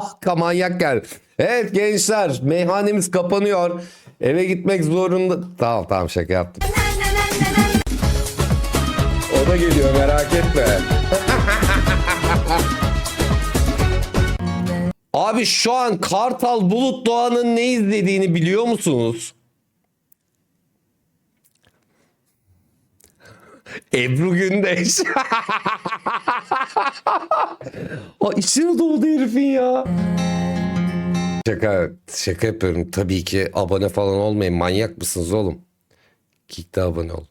Ah manyak geldi. Evet gençler meyhanemiz kapanıyor. Eve gitmek zorunda. Tamam tamam şaka yaptım. O da geliyor merak etme. Abi şu an Kartal Bulut Doğan'ın ne izlediğini biliyor musunuz? Ebru Gündeş. o içine doldu herifin ya. Şaka, şaka yapıyorum. Tabii ki abone falan olmayın. Manyak mısınız oğlum? Kick'te abone ol.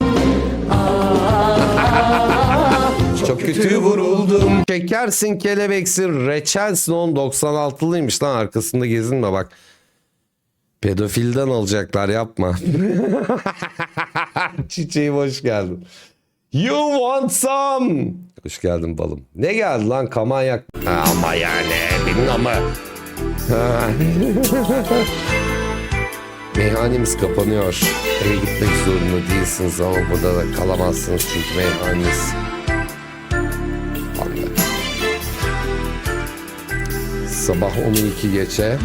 Çok kötü vuruldum. Şekersin, kelebeksin, reçelsin oğlum 96'lıymış lan arkasında gezinme bak. Pedofilden alacaklar yapma. Çiçeğim hoş geldin. You want some? Hoş geldin balım. Ne geldi lan kamanyak? Ama yani benim ama. Ha. Meyhanemiz kapanıyor. Eve gitmek zorunda değilsiniz ama burada da kalamazsınız çünkü meyhanemiz. Anladım. Sabah 12 geçe.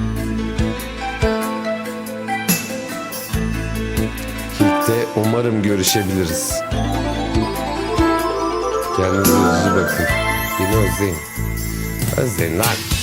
Kick'te umarım görüşebiliriz. Kendimizi bakın. Bilozin. Özenak.